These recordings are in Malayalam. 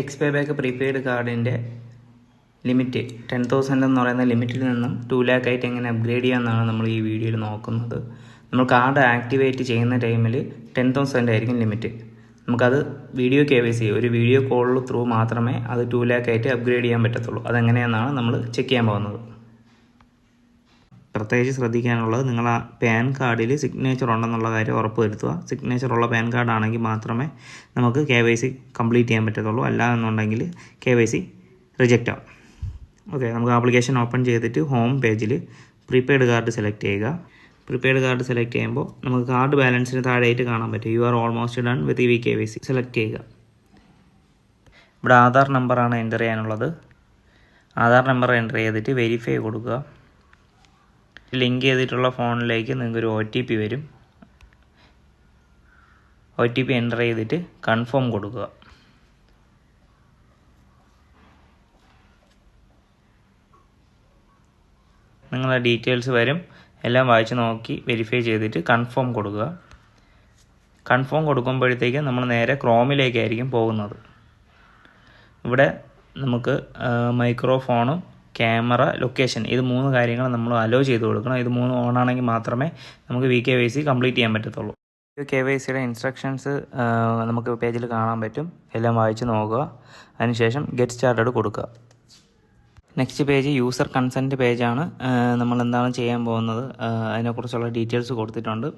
എക്സ്പേ ബാക്ക് പ്രീപെയ്ഡ് കാർഡിന്റെ ലിമിറ്റ് ടെൻ തൗസൻഡ് എന്ന് പറയുന്ന ലിമിറ്റിൽ നിന്നും ടു ലാക്ക് ആയിട്ട് എങ്ങനെ അപ്ഗ്രേഡ് ചെയ്യാമെന്നാണ് നമ്മൾ ഈ വീഡിയോയിൽ നോക്കുന്നത്. നമ്മൾ കാർഡ് ആക്ടിവേറ്റ് ചെയ്യുന്ന ടൈമിൽ ടെൻ തൗസൻഡ് ആയിരിക്കും ലിമിറ്റ് നമുക്കത് വീഡിയോ കെ വൈ സി ഒരു വീഡിയോ കോളിൽ ത്രൂ മാത്രമേ അത് ടു ലാക്ക് ആയിട്ട് അപ്ഗ്രേഡ് ചെയ്യാൻ പറ്റത്തുള്ളൂ. അതെങ്ങനെയാണെന്നാണ് നമ്മൾ ചെക്ക് ചെയ്യാൻ പോകുന്നത്. പ്രത്യേകിച്ച് ശ്രദ്ധിക്കാനുള്ളത് നിങ്ങൾ ആ പാൻ കാർഡിൽ സിഗ്നേച്ചർ ഉണ്ടെന്നുള്ള കാര്യം ഉറപ്പ് വരുത്തുക സിഗ്നേച്ചർ ഉള്ള പാൻ കാർഡ് ആണെങ്കിൽ മാത്രമേ നമുക്ക് കെ വൈ സി കംപ്ലീറ്റ് ചെയ്യാൻ പറ്റത്തുള്ളൂ. അല്ല എന്നുണ്ടെങ്കിൽ കെ വൈ സി റിജക്റ്റ് ആവും. ഓക്കെ നമുക്ക് ആപ്ലിക്കേഷൻ ഓപ്പൺ ചെയ്തിട്ട് ഹോം പേജിൽ പ്രീപെയ്ഡ് കാർഡ് സെലക്ട് ചെയ്യുക. പ്രീപെയ്ഡ് കാർഡ് സെലക്ട് ചെയ്യുമ്പോൾ നമുക്ക് കാർഡ് ബാലൻസിന് താഴെയായിട്ട് കാണാൻ പറ്റും. You are almost done with E V K Y C select ചെയ്യുക. ഇവിടെ ആധാർ നമ്പറാണ് എന്റർ ചെയ്യാനുള്ളത്. ആധാർ നമ്പർ എന്റർ ചെയ്തിട്ട് വെരിഫൈ കൊടുക്കുക. ലിങ്ക് ചെയ്തിട്ടുള്ള ഫോണിലേക്ക് നിങ്ങൾക്കൊരു ഒ ടി പി വരും. ഒ ടി പി എന്റർ ചെയ്തിട്ട് കൺഫേം കൊടുക്കുക. നിങ്ങളുടെ ഡീറ്റെയിൽസ് വരും. എല്ലാം വായിച്ച് നോക്കി വെരിഫൈ ചെയ്തിട്ട് കൺഫേം കൊടുക്കുക. കൺഫേം കൊടുക്കുമ്പോഴത്തേക്ക് നമ്മൾ നേരെ ക്രോമിലേക്കായിരിക്കും പോകുന്നത്. ഇവിടെ നമുക്ക് മൈക്രോഫോണും ക്യാമറ ലൊക്കേഷൻ ഇത് മൂന്ന് കാര്യങ്ങൾ നമ്മൾ അലോ ചെയ്ത് കൊടുക്കണം. ഇത് മൂന്ന് ഓൺ ആണെങ്കിൽ മാത്രമേ നമുക്ക് V K Y C complete ചെയ്യാൻ പറ്റത്തുള്ളൂ. കെ വൈ സിയുടെ ഇൻസ്ട്രക്ഷൻസ് നമുക്ക് പേജിൽ കാണാൻ പറ്റും. എല്ലാം വായിച്ച് നോക്കുക. അതിനുശേഷം ഗെറ്റ് സ്റ്റാർട്ടഡ് കൊടുക്കുക. നെക്സ്റ്റ് പേജ് യൂസർ കൺസെന്റ് പേജാണ് നമ്മൾ എന്താണ് ചെയ്യാൻ പോകുന്നത്? അതിനെക്കുറിച്ചുള്ള ഡീറ്റെയിൽസ് കൊടുത്തിട്ടുണ്ട്.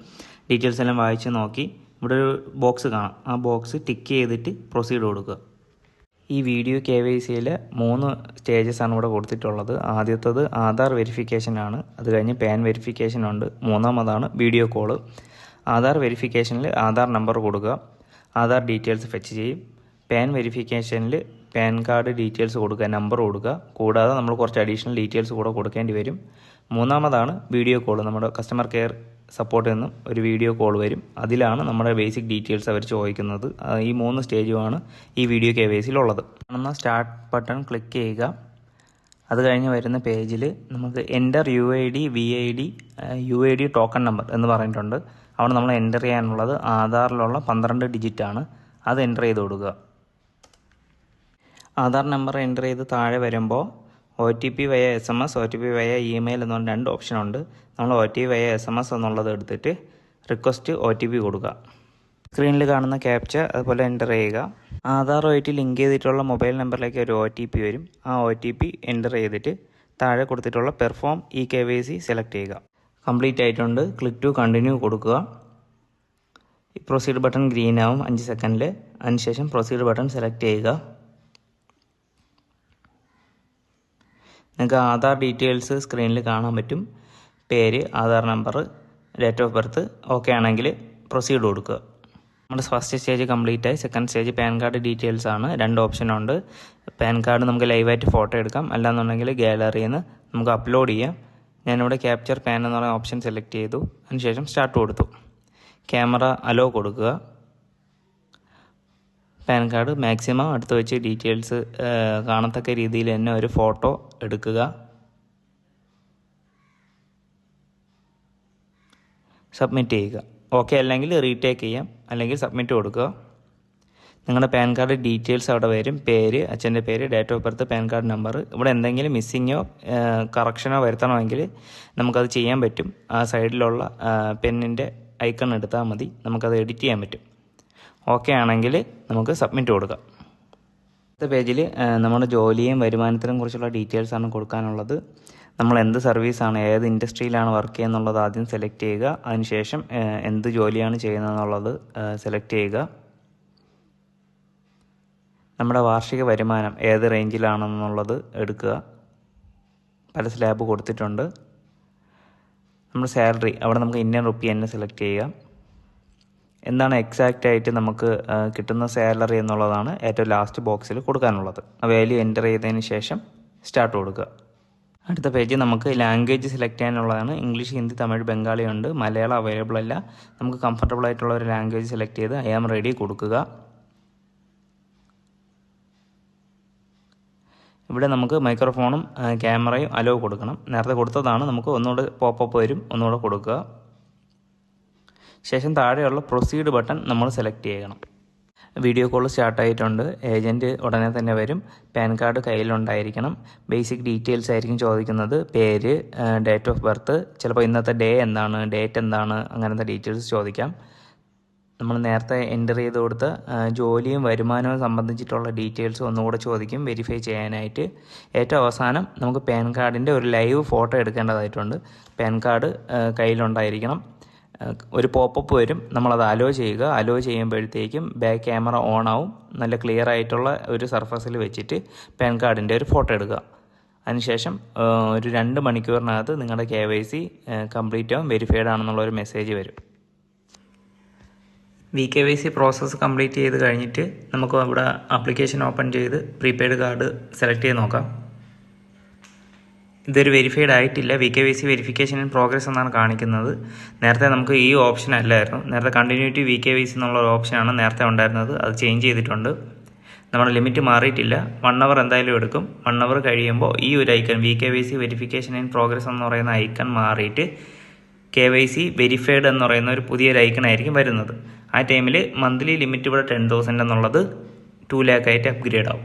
ഡീറ്റെയിൽസ് എല്ലാം വായിച്ച് നോക്കി. ഇവിടെ ഒരു ബോക്സ് കാണാം. ആ ബോക്സ് ടിക്ക് ചെയ്തിട്ട് പ്രൊസീഡ് കൊടുക്കുക. ഈ വീഡിയോ കെ വൈ സിയിൽ മൂന്ന് സ്റ്റേജസ് ആണ് ഇവിടെ കൊടുത്തിട്ടുള്ളത്. ആദ്യത്തത് ആധാർ വെരിഫിക്കേഷൻ ആണ്. അത് കഴിഞ്ഞ് പാൻ വെരിഫിക്കേഷൻ ഉണ്ട്. മൂന്നാമതാണ് വീഡിയോ കോൾ ആധാർ വെരിഫിക്കേഷനിൽ ആധാർ നമ്പർ കൊടുക്കുക. ആധാർ ഡീറ്റെയിൽസ് ഫെച്ച് ചെയ്യും. പാൻ വെരിഫിക്കേഷനിൽ പാൻ കാർഡ് ഡീറ്റെയിൽസ് കൊടുക്കുക നമ്പർ കൊടുക്കുക. കൂടാതെ നമ്മൾ കുറച്ച് അഡീഷണൽ ഡീറ്റെയിൽസ് കൂടെ കൊടുക്കേണ്ടി വരും. മൂന്നാമതാണ് വീഡിയോ കോൾ നമ്മുടെ കസ്റ്റമർ കെയർ സപ്പോർട്ടിൽ നിന്നും ഒരു വീഡിയോ കോൾ വരും. അതിലാണ് നമ്മുടെ ബേസിക് ഡീറ്റെയിൽസ് അവർ ചോദിക്കുന്നത്. ഈ മൂന്ന് സ്റ്റേജുമാണ് ഈ വീഡിയോ കെ വൈ സിയിലുള്ളത് കാണുന്ന സ്റ്റാർട്ട് ബട്ടൺ ക്ലിക്ക് ചെയ്യുക. അത് കഴിഞ്ഞ് വരുന്ന പേജിൽ നമുക്ക് enter U I D V I D U I D token number എന്ന് പറഞ്ഞിട്ടുണ്ട്. അവിടെ നമ്മൾ എന്റർ ചെയ്യാനുള്ളത് ആധാറിലുള്ള പന്ത്രണ്ട് ഡിജിറ്റാണ് അത് എന്റർ ചെയ്ത് കൊടുക്കുക. ആധാർ നമ്പർ എന്റർ ചെയ്ത് താഴെ വരുമ്പോൾ O T P via S M S O T P via email എന്ന് പറഞ്ഞ രണ്ട് ഓപ്ഷനുണ്ട് നമ്മൾ O T P via S M S എന്നുള്ളത് എടുത്തിട്ട് റിക്വസ്റ്റ് ഒ ടി പി കൊടുക്കുക. സ്ക്രീനിൽ കാണുന്ന ക്യാപ്ച അതുപോലെ എന്റർ ചെയ്യുക. ആധാറുമായിട്ട് ലിങ്ക് ചെയ്തിട്ടുള്ള മൊബൈൽ നമ്പറിലേക്ക് ഒരു ഒ ടി പി വരും. ആ ഒ ടി പി എന്റർ ചെയ്തിട്ട് താഴെ കൊടുത്തിട്ടുള്ള perform E K Y C select ചെയ്യുക. കംപ്ലീറ്റ് ആയിട്ടുണ്ട്. ക്ലിക്ക് ടു കണ്ടിന്യൂ കൊടുക്കുക. പ്രൊസീഡ് ബട്ടൺ ഗ്രീൻ ആവും. അഞ്ച് സെക്കൻഡിൽ അതിനുശേഷം പ്രൊസീഡ് ബട്ടൺ സെലക്ട് ചെയ്യുക. നിങ്ങൾക്ക് ആധാർ ഡീറ്റെയിൽസ് സ്ക്രീനിൽ കാണാൻ പറ്റും. പേര് Aadhaar number date of birth okay ആണെങ്കിൽ പ്രൊസീഡ് കൊടുക്കുക. നമ്മുടെ ഫസ്റ്റ് സ്റ്റേജ് കംപ്ലീറ്റ് ആയി. Second stage PAN card details ആണ്. രണ്ട് ഓപ്ഷൻ ഉണ്ട്. പാൻ കാർഡ് നമുക്ക് ലൈവായിട്ട് ഫോട്ടോ എടുക്കാം. അല്ലാന്നുണ്ടെങ്കിൽ ഗാലറിയിൽ നിന്ന് നമുക്ക് അപ്ലോഡ് ചെയ്യാം. ഞാനിവിടെ ക്യാപ്ചർ പാൻ എന്ന് പറയുന്ന ഓപ്ഷൻ സെലക്ട് ചെയ്തു. അതിനുശേഷം സ്റ്റാർട്ട് കൊടുത്തു. ക്യാമറ അലോ കൊടുക്കുക. പാൻ കാർഡ് മാക്സിമം അടുത്ത് വെച്ച് ഡീറ്റെയിൽസ് കാണത്തക്ക രീതിയിൽ തന്നെ ഒരു ഫോട്ടോ എടുക്കുക. സബ്മിറ്റ് ചെയ്യുക. ഓക്കെ അല്ലെങ്കിൽ റീടേക്ക് ചെയ്യാം. അല്ലെങ്കിൽ സബ്മിറ്റ് കൊടുക്കുക. നിങ്ങളുടെ പാൻ കാർഡ് ഡീറ്റെയിൽസ് അവിടെ വരും. പേര് അച്ഛന്റെ പേര് date of birth PAN card number. ഇവിടെ എന്തെങ്കിലും മിസ്സിങ്ങോ കറക്ഷനോ വരുത്തണമെങ്കിൽ നമുക്കത് ചെയ്യാൻ പറ്റും. ആ സൈഡിലുള്ള പെന്നിന്റെ ഐക്കൺ എടുത്താൽ മതി. നമുക്കത് എഡിറ്റ് ചെയ്യാൻ പറ്റും. ഓക്കെ ആണെങ്കിൽ നമുക്ക് സബ്മിറ്റ് കൊടുക്കാം. അടുത്ത പേജിൽ നമ്മുടെ ജോലിയും വരുമാനത്തിനും കുറിച്ചുള്ള ഡീറ്റെയിൽസ് ആണ് കൊടുക്കാനുള്ളത്. നമ്മൾ എന്ത് സർവീസാണ് ഏത് ഇൻഡസ്ട്രിയിലാണ് വർക്ക് ചെയ്യുന്നുള്ളത് ആദ്യം സെലക്ട് ചെയ്യുക അതിനുശേഷം എന്ത് ജോലിയാണ് ചെയ്യുന്നതെന്നുള്ളത് സെലക്ട് ചെയ്യുക. നമ്മുടെ വാർഷിക വരുമാനം ഏത് റേഞ്ചിലാണെന്നുള്ളത് എടുക്കുക. പല സ്ലാബ് കൊടുത്തിട്ടുണ്ട്. നമ്മുടെ സാലറി അവിടെ നമുക്ക് ഇന്ത്യൻ റുപ്പി തന്നെ സെലക്ട് ചെയ്യുക. എന്താണ് എക്സാക്റ്റ് ആയിട്ട് നമുക്ക് കിട്ടുന്ന സാലറി എന്നുള്ളതാണ് ഏറ്റവും ലാസ്റ്റ് ബോക്സിൽ കൊടുക്കാനുള്ളത്. ആ വാല്യൂ എന്റർ ചെയ്തതിന് ശേഷം സ്റ്റാർട്ട് കൊടുക്കുക. അടുത്ത പേജ് നമുക്ക് ലാംഗ്വേജ് സെലക്ട് ചെയ്യാനുള്ളതാണ്. ഇംഗ്ലീഷ് ഹിന്ദി തമിഴ് ബംഗാളി ഉണ്ട്. മലയാളം അവൈലബിൾ അല്ല. നമുക്ക് കംഫർട്ടബിൾ ആയിട്ടുള്ള ഒരു ലാംഗ്വേജ് സെലക്ട് ചെയ്ത് ഐ ആം റെഡി കൊടുക്കുക. ഇവിടെ നമുക്ക് മൈക്രോഫോണും ക്യാമറയും അലോ കൊടുക്കണം. നേരത്തെ കൊടുത്തതാണ്. നമുക്ക് ഒന്നുകൂടെ പോപ്പപ്പ് വരും. ഒന്നുകൂടെ കൊടുക്കുക. ശേഷം താഴെയുള്ള പ്രൊസീഡ് ബട്ടൺ നമ്മൾ സെലക്ട് ചെയ്യണം. വീഡിയോ കോൾ സ്റ്റാർട്ടായിട്ടുണ്ട് ഏജന്റ് ഉടനെ തന്നെ വരും. പാൻ കാർഡ് കയ്യിലുണ്ടായിരിക്കണം. ബേസിക് ഡീറ്റെയിൽസ് ആയിരിക്കും ചോദിക്കുന്നത്. പേര് ഡേറ്റ് ഓഫ് ബർത്ത് ചിലപ്പോൾ ഇന്നത്തെ ഡേ എന്താണ് ഡേറ്റ് എന്താണ് അങ്ങനത്തെ ഡീറ്റെയിൽസ് ചോദിക്കാം. നമ്മൾ നേരത്തെ എന്റർ ചെയ്ത് കൊടുത്ത ജോലിയും വരുമാനവും സംബന്ധിച്ചിട്ടുള്ള ഡീറ്റെയിൽസ് ഒന്നുകൂടെ ചോദിക്കും. വെരിഫൈ ചെയ്യാനായിട്ട്. ഏറ്റവും അവസാനം നമുക്ക് പാൻ കാർഡിന്റെ ഒരു ലൈവ് ഫോട്ടോ എടുക്കേണ്ടതായിട്ടുണ്ട്. പാൻ കാർഡ് കയ്യിലുണ്ടായിരിക്കണം. ഒരു പോപ്പപ്പ് വരും. നമ്മളത് അലോ ചെയ്യുക. അലോ ചെയ്യുമ്പോഴത്തേക്കും ബാക്ക് ക്യാമറ ഓൺ ആവും. നല്ല ക്ലിയർ ആയിട്ടുള്ള ഒരു സർഫസിൽ വെച്ചിട്ട് പാൻ കാർഡിന്റെ ഒരു ഫോട്ടോ എടുക്കുക. അതിനുശേഷം ഒരു രണ്ട് മണിക്കൂറിനകത്ത് നിങ്ങളുടെ കെ വൈ സി കംപ്ലീറ്റ് ആവും. വെരിഫൈഡ് ആണെന്നുള്ള ഒരു മെസ്സേജ് വരും. V K Y C process complete ചെയ്ത് കഴിഞ്ഞിട്ട് നമുക്ക് അവിടെ ആപ്ലിക്കേഷൻ ഓപ്പൺ ചെയ്ത് പ്രീപെയ്ഡ് കാർഡ് സെലക്ട് ചെയ്ത് നോക്കാം. ഇതൊരു വെരിഫൈഡ് ആയിട്ടില്ല. V K Y C verification in progress എന്നാണ് കാണിക്കുന്നത്. നേരത്തെ നമുക്ക് ഈ ഓപ്ഷൻ അല്ലായിരുന്നു. നേരത്തെ continuity V K Y C എന്നുള്ള ഒരു ഓപ്ഷനാണ് നേരത്തെ ഉണ്ടായിരുന്നത്. അത് ചേഞ്ച് ചെയ്തിട്ടുണ്ട്. നമ്മുടെ ലിമിറ്റ് മാറിയിട്ടില്ല. വൺ അവർ എന്തായാലും എടുക്കും. വൺ അവർ കഴിയുമ്പോൾ ഈ ഒരു icon V K Y C verification in progress എന്ന് പറയുന്ന ഐക്കൺ മാറിയിട്ട് കെ വൈ സി വെരിഫൈഡ് എന്ന് പറയുന്ന ഒരു പുതിയൊരു ഐക്കൺ ആയിരിക്കും വരുന്നത്. ആ ടൈമിൽ മന്ത്ലി ലിമിറ്റ് ഇവിടെ ടെൻ തൗസൻഡ് എന്നുള്ളത് ടു ലാക്ക് ആയിട്ട് അപ്ഗ്രേഡ് ആവും.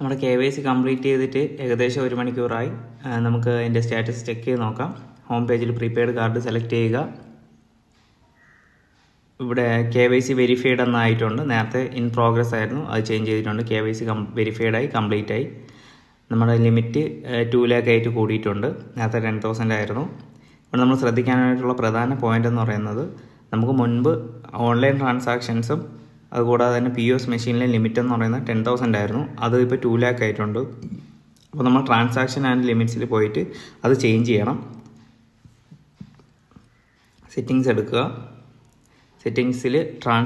നമ്മുടെ കെ വൈ സി കംപ്ലീറ്റ് ചെയ്തിട്ട് ഏകദേശം ഒരു മണിക്കൂറായി. നമുക്ക് അതിന്റെ സ്റ്റാറ്റസ് ചെക്ക് ചെയ്ത് നോക്കാം. ഹോം പേജിൽ പ്രീപെയ്ഡ് കാർഡ് സെലക്ട് ചെയ്യുക. ഇവിടെ കെ വൈ സി വെരിഫൈഡ് എന്നായിട്ടുണ്ട്. നേരത്തെ ഇൻ പ്രോഗ്രസ് ആയിരുന്നു. അത് ചേഞ്ച് ചെയ്തിട്ടുണ്ട്. കെ വൈ സി കം വെരിഫൈഡ് ആയി കംപ്ലീറ്റ് ആയി. നമ്മുടെ ലിമിറ്റ് ടു ലാക്ക് ആയിട്ട് കൂടിയിട്ടുണ്ട്. നേരത്തെ ടെൻ തൗസൻഡ് ആയിരുന്നു. ഇവിടെ നമ്മൾ ശ്രദ്ധിക്കാനായിട്ടുള്ള പ്രധാന പോയിന്റ് എന്ന് പറയുന്നത് നമുക്ക് മുൻപ് ഓൺലൈൻ ട്രാൻസാക്ഷൻസും അതുകൂടാതെ തന്നെ പി എസ് മെഷീനിലെ ലിമിറ്റ് എന്ന് പറയുന്നത് ടെൻ തൗസൻഡ് ആയിരുന്നു. അത് ഇപ്പോൾ ടു ലാക്ക് ആയിട്ടുണ്ട്. അപ്പോൾ നമ്മൾ ട്രാൻസാക്ഷൻ ആൻഡ് ലിമിറ്റ്സിൽ പോയിട്ട് അത് ചേഞ്ച് ചെയ്യണം. സെറ്റിങ്സ് എടുക്കുക. സെറ്റിങ്സിൽ ട്രാൻസ്